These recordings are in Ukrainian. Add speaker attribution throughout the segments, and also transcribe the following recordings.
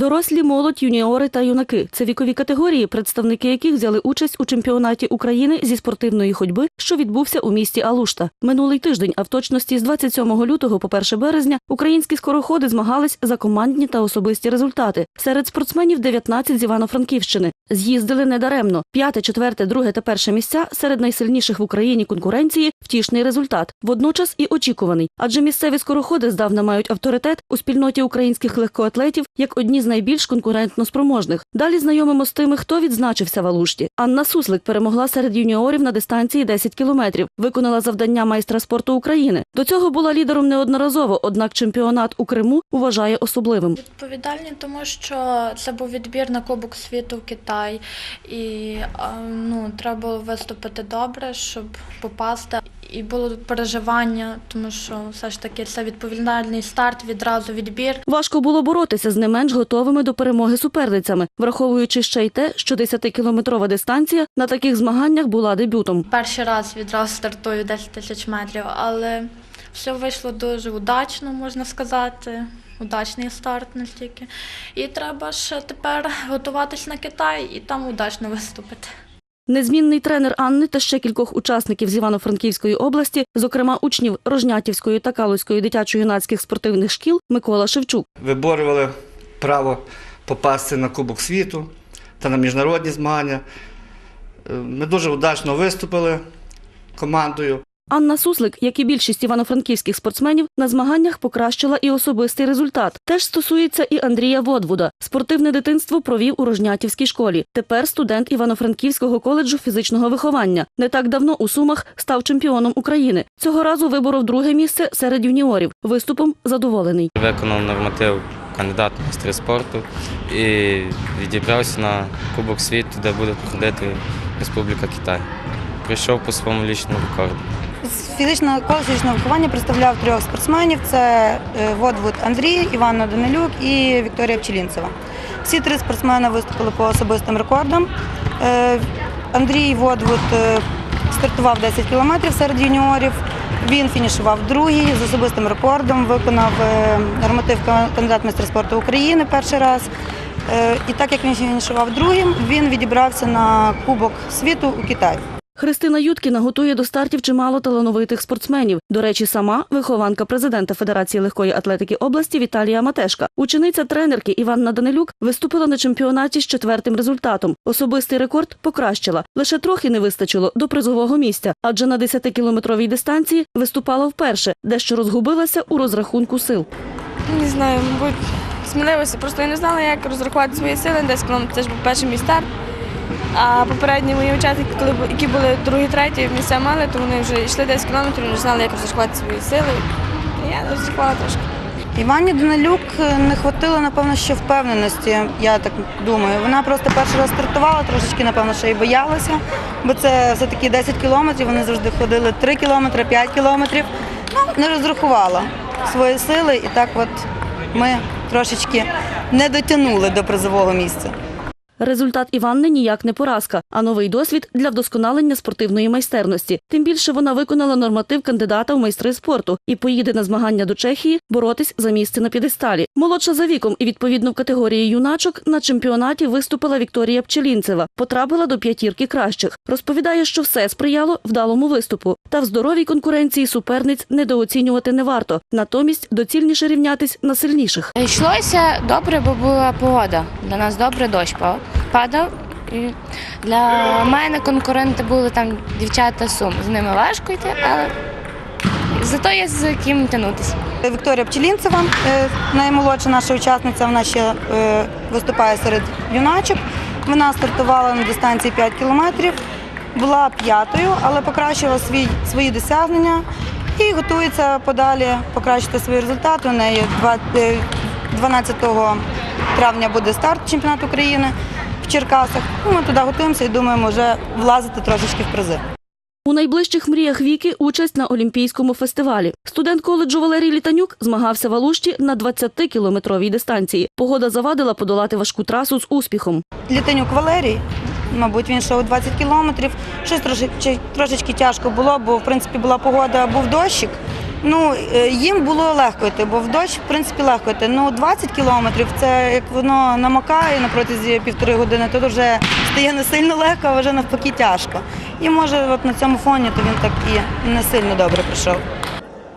Speaker 1: Дорослі, молодь, юніори та юнаки це вікові категорії, представники яких взяли участь у чемпіонаті України зі спортивної ходьби, що відбувся у місті Алушта. Минулий тиждень, а в точності з 27 лютого по 1 березня, українські скороходи змагались за командні та особисті результати. Серед спортсменів 19 з Івано-Франківщини. З'їздили недаремно. П'яте, четверте, друге та перше місця серед найсильніших в Україні конкуренції втішний результат, водночас і очікуваний. Адже місцеві скороходи здавна мають авторитет у спільноті українських легкоатлетів як одні з найбільш конкурентно спроможних. Далі знайомимо з тими, хто відзначився в Алушті. Анна Суслик перемогла серед юніорів на дистанції 10 кілометрів. Виконала завдання майстра спорту України. До цього була лідером неодноразово, однак чемпіонат у Криму вважає особливим.
Speaker 2: Відповідальні, тому що це був відбір на Кубок світу в Китай, і ну, треба було виступити добре, щоб попасти. І було переживання, тому що все ж таки це відповідальний старт, відразу відбір.
Speaker 1: Важко було боротися з не менш готовими до перемоги суперницями, враховуючи ще й те, що 10-кілометрова дистанція на таких змаганнях була дебютом.
Speaker 2: Перший раз відразу стартую 10 тисяч метрів, але все вийшло дуже удачно, можна сказати. Удачний старт настільки. І треба ще тепер готуватись на Китай і там удачно виступити.
Speaker 1: Незмінний тренер Анни та ще кількох учасників з Івано-Франківської області, зокрема учнів Рожнятівської та Калузької дитячо-юнацьких спортивних шкіл Микола Шевчук.
Speaker 3: виборювали право попасти на Кубок світу та на міжнародні змагання. Е, Ми дуже удачно виступили командою.
Speaker 1: Анна Суслик, як і більшість івано-франківських спортсменів, на змаганнях покращила і особистий результат. Теж стосується і Андрія Водвуда. Спортивне дитинство провів у Рожнятівській школі. Тепер студент Івано-Франківського коледжу фізичного виховання. Не так давно у Сумах став чемпіоном України. Цього разу виборов друге місце серед юніорів. Виступом задоволений.
Speaker 4: Виконав норматив кандидат майстри спорту і відібрався на Кубок світу, де буде проходити Республіка Китай. Прийшов по своєму лічному рекорду.
Speaker 5: З фізичного виховання представляв трьох спортсменів: це е, Водвуд Андрій, Іванна Данилюк і Вікторія Пчелінцева. Всі три спортсмени виступили по особистим рекордам. Е, Андрій Водвуд е, стартував 10 кілометрів серед юніорів. Він фінішував другий з особистим рекордом, виконав норматив кандидат майстра спорту України перший раз. І так як він фінішував другим, він відібрався на Кубок світу у Китай.
Speaker 1: Христина Юткіна готує до стартів чимало талановитих спортсменів. До речі, сама вихованка президента Федерації легкої атлетики області Віталія Матешка. Учениця тренерки Іванна Данилюк виступила на чемпіонаті з четвертим результатом. Особистий рекорд покращила. Лише трохи не вистачило до призового місця, адже на 10-кілометровій дистанції виступала вперше, дещо розгубилася у розрахунку сил.
Speaker 6: Не знаю, мабуть, змінилося. Просто я не знала, як розрахувати свої сили. Десь коли це ж був перший мій старт. А попередні мої учасники, коли які були другі, треті місця мали, то вони вже йшли 10 кілометрів, не знали, як розрахувати свої сили. І я розрахувала трошки.
Speaker 5: Івані Данилюк е, не хватило, напевно, ще впевненості, я так думаю. Вона просто перший раз стартувала, трошечки, напевно, ще й боялася, бо це все-таки 10 кілометрів, вони завжди ходили 3 кілометри, 5 кілометрів. Ну, не розрахувала свої сили, і так от ми трошечки не дотягнули до призового місця.
Speaker 1: Результат Іванни ніяк не поразка, а новий досвід для вдосконалення спортивної майстерності. Тим більше вона виконала норматив кандидата в майстри спорту і поїде на змагання до Чехії боротись за місце на п'єдесталі. Молодша за віком і відповідно в категорії юначок на чемпіонаті виступила Вікторія Пчелінцева. Потрапила до п'ятірки кращих. Розповідає, що все сприяло вдалому виступу. Та в здоровій конкуренції суперниць недооцінювати не варто. Натомість доцільніше рівнятись на сильніших.
Speaker 7: Йшлося добре, бо була погода. Для нас добре дощ па- падав. І для мене конкуренти були там дівчата Сум. З ними важко йти, але зато є з ким тягнутися.
Speaker 5: Вікторія Пчелінцева, е, наймолодша наша учасниця, вона ще е, виступає серед юначок. Вона стартувала на дистанції 5 кілометрів, була п'ятою, але покращила свій, свої досягнення і готується подалі покращити свої результати. У неї два- е, 12 травня буде старт чемпіонату України в Черкасах. Ну, Ми туди готуємося і думаємо вже влазити трошечки в призи.
Speaker 1: У найближчих мріях віки участь на Олімпійському фестивалі. Студент коледжу Валерій Літанюк змагався в Алушті на 20-кілометровій дистанції. Погода завадила подолати важку трасу з успіхом.
Speaker 5: Літанюк Валерій, мабуть, він йшов 20 кілометрів. Щось трошечки, трошечки тяжко було, бо в принципі була погода, був дощик. Ну, е, їм було легко йти, бо в дощ, в принципі, легко йти. Ну, 20 кілометрів це як воно намокає на протязі півтори години, то вже стає не сильно легко, а вже навпаки тяжко. І може от на цьому фоні то він так і не сильно добре прийшов.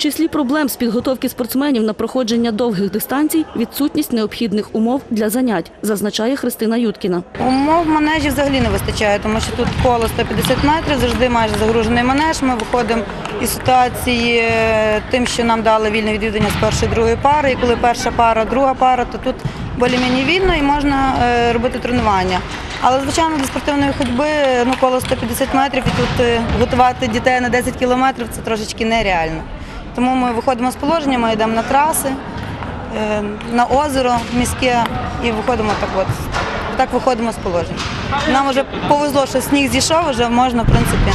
Speaker 1: Числі проблем з підготовки спортсменів на проходження довгих дистанцій відсутність необхідних умов для занять, зазначає Христина Юткіна.
Speaker 5: Умов манежі взагалі не вистачає, тому що тут коло 150 метрів, завжди майже загружений манеж. Ми виходимо із ситуації е, тим, що нам дали вільне відвідання з першої другої пари. І коли перша пара, друга пара, то тут більш-менш вільно і можна е, робити тренування. Але звичайно для спортивної ходьби ну коло 150 метрів і тут е, готувати дітей на 10 кілометрів це трошечки нереально. Тому ми виходимо з положення, ми йдемо на траси, е, на озеро міське і виходимо так от. Так виходимо з положення. Нам вже повезло, що сніг зійшов, вже можна, в принципі,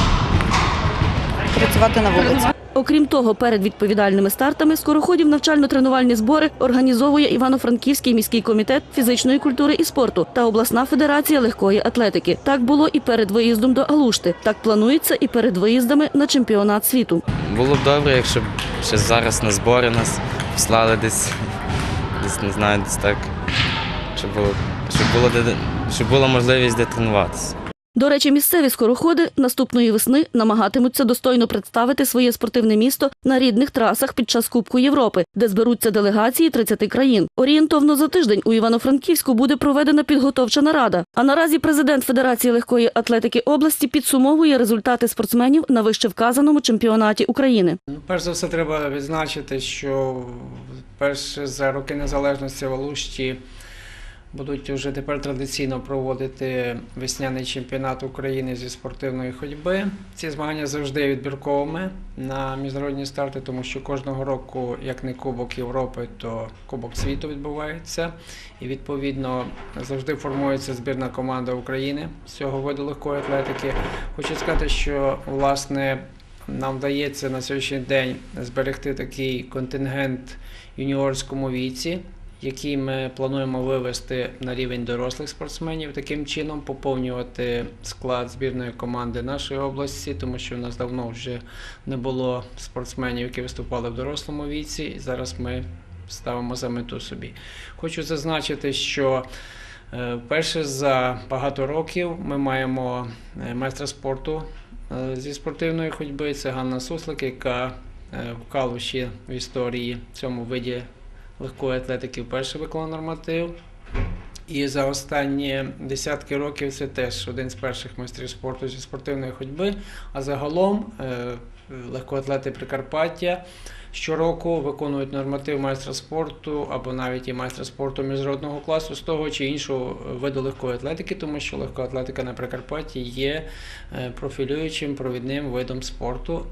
Speaker 5: працювати на вулиці.
Speaker 1: Окрім того, перед відповідальними стартами скороходів навчально-тренувальні збори організовує Івано-Франківський міський комітет фізичної культури і спорту та обласна федерація легкої атлетики. Так було і перед виїздом до Алушти. Так планується і перед виїздами на чемпіонат світу.
Speaker 4: Було б добре, якщо б ще зараз на збори нас послали десь, десь не знаю, десь так, щоб було, щоб було, щоб була можливість де тренуватися.
Speaker 1: До речі, місцеві скороходи наступної весни намагатимуться достойно представити своє спортивне місто на рідних трасах під час Кубку Європи, де зберуться делегації 30 країн. Орієнтовно за тиждень у Івано-Франківську буде проведена підготовча нарада. А наразі президент Федерації легкої атлетики області підсумовує результати спортсменів на вище вказаному чемпіонаті України.
Speaker 8: Перш за все, треба відзначити, що перше за роки незалежності в будуть вже тепер традиційно проводити весняний чемпіонат України зі спортивної ходьби. Ці змагання завжди відбірковими на міжнародні старти, тому що кожного року, як не Кубок Європи, то Кубок світу відбувається. І відповідно завжди формується збірна команда України з цього виду легкої атлетики. Хочу сказати, що власне нам вдається на сьогоднішній день зберегти такий контингент юніорському віці, який ми плануємо вивести на рівень дорослих спортсменів, таким чином поповнювати склад збірної команди нашої області, тому що в нас давно вже не було спортсменів, які виступали в дорослому віці, і зараз ми ставимо за мету собі. Хочу зазначити, що е, вперше за багато років ми маємо е, майстра спорту е, зі спортивної ходьби. Це Ганна Суслик, яка в Калуші в історії в цьому виді легкої атлетики вперше виконала норматив. І за останні десятки років це теж один з перших майстрів спорту зі спортивної ходьби. А загалом е, легкоатлети Прикарпаття щороку виконують норматив майстра спорту або навіть і майстра спорту міжнародного класу з того чи іншого виду легкої атлетики, тому що легка атлетика на Прикарпатті є е, профілюючим провідним видом спорту.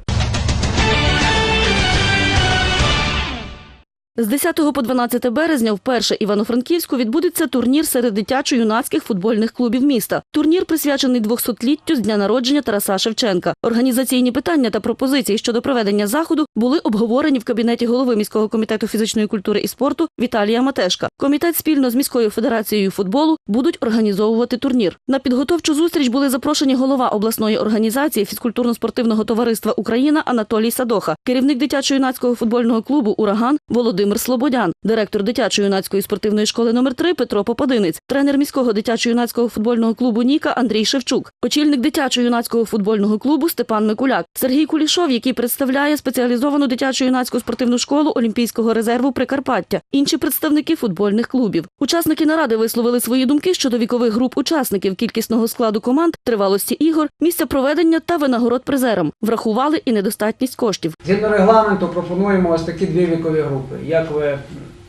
Speaker 1: З 10 по 12 березня вперше Івано-Франківську відбудеться турнір серед дитячо-юнацьких футбольних клубів міста. Турнір присвячений 200-літтю з дня народження Тараса Шевченка. Організаційні питання та пропозиції щодо проведення заходу були обговорені в кабінеті голови міського комітету фізичної культури і спорту Віталія Матешка. Комітет спільно з міською федерацією футболу будуть організовувати турнір. На підготовчу зустріч були запрошені голова обласної організації фізкультурно-спортивного товариства Україна Анатолій Садоха, керівник дитячо-юнацького футбольного клубу Ураган Володимир Слободян, директор дитячо-юнацької спортивної школи номер 3 Петро Попадинець, тренер міського дитячо-юнацького футбольного клубу Ніка Андрій Шевчук, очільник дитячо-юнацького футбольного клубу Степан Микуляк, Сергій Кулішов, який представляє спеціалізовану дитячо-юнацьку спортивну школу Олімпійського резерву Прикарпаття, інші представники футбольних клубів. Учасники наради висловили свої думки щодо вікових груп учасників, кількісного складу команд, тривалості ігор, місця проведення та винагород призерам. Врахували і недостатність коштів.
Speaker 8: Згідно регламенту пропонуємо ось такі дві вікові групи. Як ви,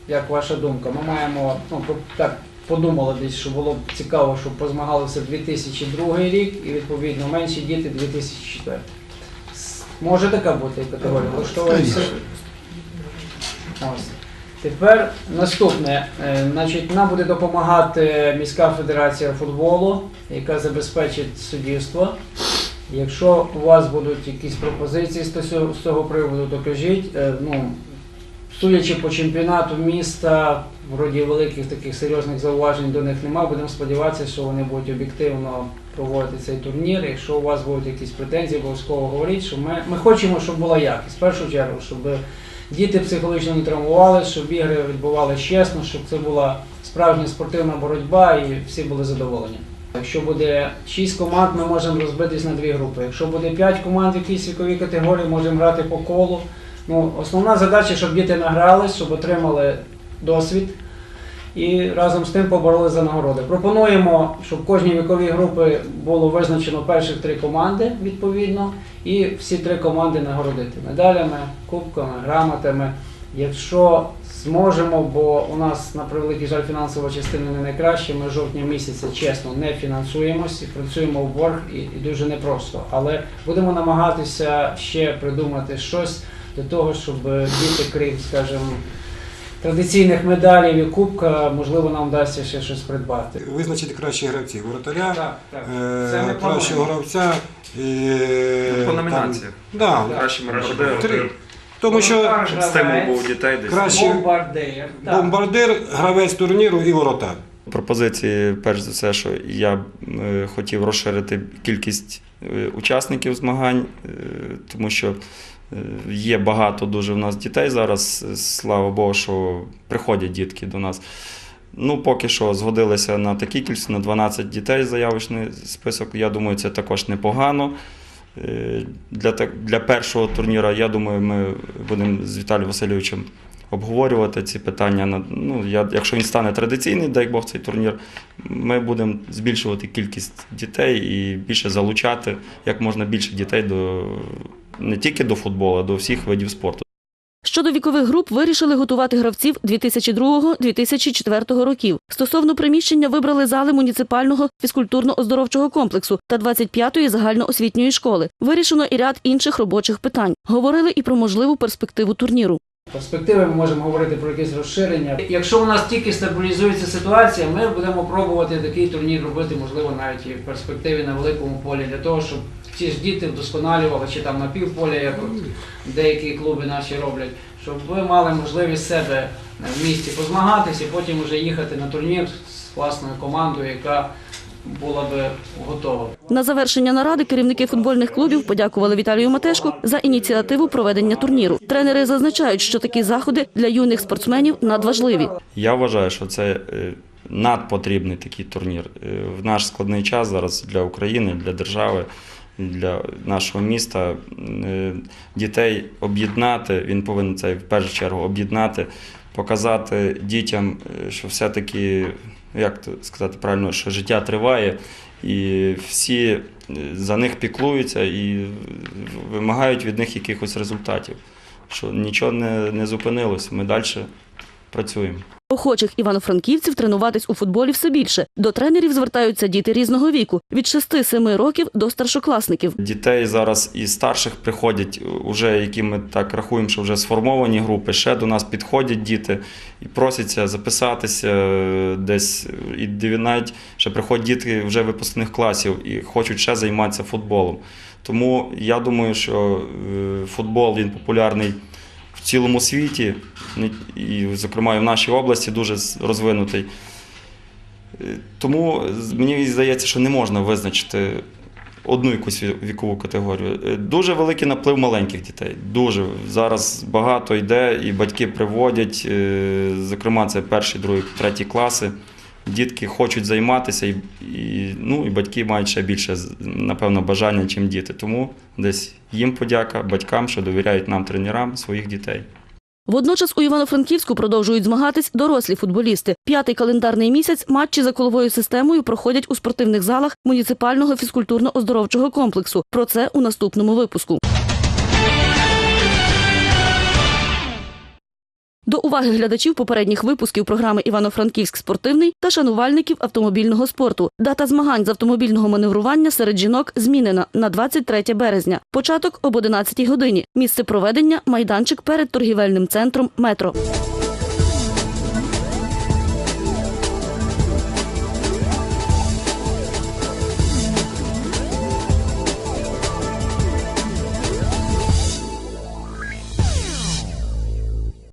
Speaker 8: як ваша думка? Ми маємо ну так подумали десь, що було б цікаво, щоб позмагалися 2002 рік і відповідно менші діти 2004. Може така бути категорія? Влаштовується? Тепер наступне. Е, Значить, нам буде допомагати міська федерація футболу, яка забезпечить суддівство. Якщо у вас будуть якісь пропозиції з цього приводу, то кажіть. Е, Ну, судячи по чемпіонату міста, вроді великих таких серйозних зауважень до них немає. Будемо сподіватися, що вони будуть об'єктивно проводити цей турнір. Якщо у вас будуть якісь претензії, обов'язково говоріть, що ми, ми хочемо, щоб була якість. В першу чергу, щоб діти психологічно не травмували, щоб ігри відбувалися чесно, щоб це була справжня спортивна боротьба і всі були задоволені. Якщо буде 6 команд, ми можемо розбитись на дві групи. Якщо буде 5 команд в якійсь віковій категорії, можемо грати по колу. Ну, основна задача, щоб діти награлись, щоб отримали досвід і разом з тим побороли за нагороди. Пропонуємо, щоб кожній віковій групі було визначено перших три команди відповідно, і всі три команди нагородити медалями, кубками, грамотами. Якщо зможемо, бо у нас на превеликий жаль фінансова частина не найкраща. Ми жовтня місяця чесно не фінансуємось і працюємо в борг і, і дуже непросто. Але будемо намагатися ще придумати щось для того, щоб діти, крім, скажімо, традиційних медалів і кубка, можливо, нам вдасться ще щось придбати.
Speaker 9: Визначити кращих гравців. Воротаря,
Speaker 8: Так, так.
Speaker 9: е, кращого гравця. І,
Speaker 10: По номінаціях.
Speaker 9: да,
Speaker 10: Кращий
Speaker 9: три. Тому що
Speaker 10: стимул був дітей десь.
Speaker 9: Краще-
Speaker 8: бомбардир. так.
Speaker 9: бомбардир, гравець турніру і воротар.
Speaker 11: пропозиції, перш за все, що я б е, хотів розширити кількість е, учасників змагань, е, тому що е, є багато дуже в нас дітей зараз. е, Слава Богу, що приходять дітки до нас. Ну, поки що згодилися на такі кількість, на 12 дітей заявочний список. Я думаю, це також непогано. Е, Для, для першого турніру, я думаю, ми будемо з Віталієм Васильовичем обговорювати ці питання. Ну, я, якщо він стане традиційний, дай Бог, цей турнір, ми будемо збільшувати кількість дітей і більше залучати як можна більше дітей до не тільки до футболу, а до всіх видів спорту.
Speaker 1: Щодо вікових груп вирішили готувати гравців 2002-2004 років. Стосовно приміщення вибрали зали муніципального фізкультурно-оздоровчого комплексу та 25-ї загальноосвітньої школи. Вирішено і ряд інших робочих питань. Говорили і про можливу перспективу турніру.
Speaker 8: Перспективи ми можемо говорити про якесь розширення. Якщо у нас тільки стабілізується ситуація, ми будемо пробувати такий турнір робити, можливо, навіть і в перспективі на великому полі, для того, щоб ці ж діти вдосконалювали чи там на півполя, як деякі клуби наші роблять, щоб ви мали можливість себе в місті позмагатися потім вже їхати на турнір з власною командою, яка була би готова.
Speaker 1: На завершення наради керівники футбольних клубів подякували Віталію Матешку за ініціативу проведення турніру. Тренери зазначають, що такі заходи для юних спортсменів надважливі.
Speaker 11: Я вважаю, що це е, надпотрібний такий турнір. Е, В наш складний час зараз для України, для держави, для нашого міста е, дітей об'єднати. Він повинен це в першу чергу об'єднати, показати дітям, що все-таки, як то сказати правильно, що життя триває. І всі е, за них піклуються і вимагають від них якихось результатів. Що нічого не, не зупинилося, ми далі працюємо.
Speaker 1: Охочих івано-франківців тренуватись у футболі все більше. До тренерів звертаються діти різного віку від 6-7 років до старшокласників.
Speaker 11: Дітей зараз і старших приходять, уже які ми так рахуємо, що вже сформовані групи. Ще до нас підходять діти і просяться записатися е, десь. І диві- навіть ще приходять діти вже випускних класів і хочуть ще займатися футболом. Тому я думаю, що е, футбол він популярний цілому світі, і, зокрема, і в нашій області дуже розвинутий. Е, Тому мені здається, що не можна визначити одну якусь вікову категорію. Е, Дуже великий наплив маленьких дітей. Дуже зараз багато йде, і батьки приводять. е, Зокрема, це перші, другі, треті класи. Дітки хочуть займатися, і, і, ну, і батьки мають ще більше, напевно, бажання, ніж діти. Тому десь їм подяка, батькам, що довіряють нам, тренерам, своїх дітей.
Speaker 1: Водночас у Івано-Франківську продовжують змагатись дорослі футболісти. П'ятий календарний місяць матчі за коловою системою проходять у спортивних залах муніципального фізкультурно-оздоровчого комплексу. Про це у наступному випуску. До уваги глядачів попередніх випусків програми Івано-Франківськ спортивний та шанувальників автомобільного спорту. Дата змагань з автомобільного маневрування серед жінок змінена на 23 березня. Початок об 11 годині. Місце проведення майданчик перед торгівельним центром Метро.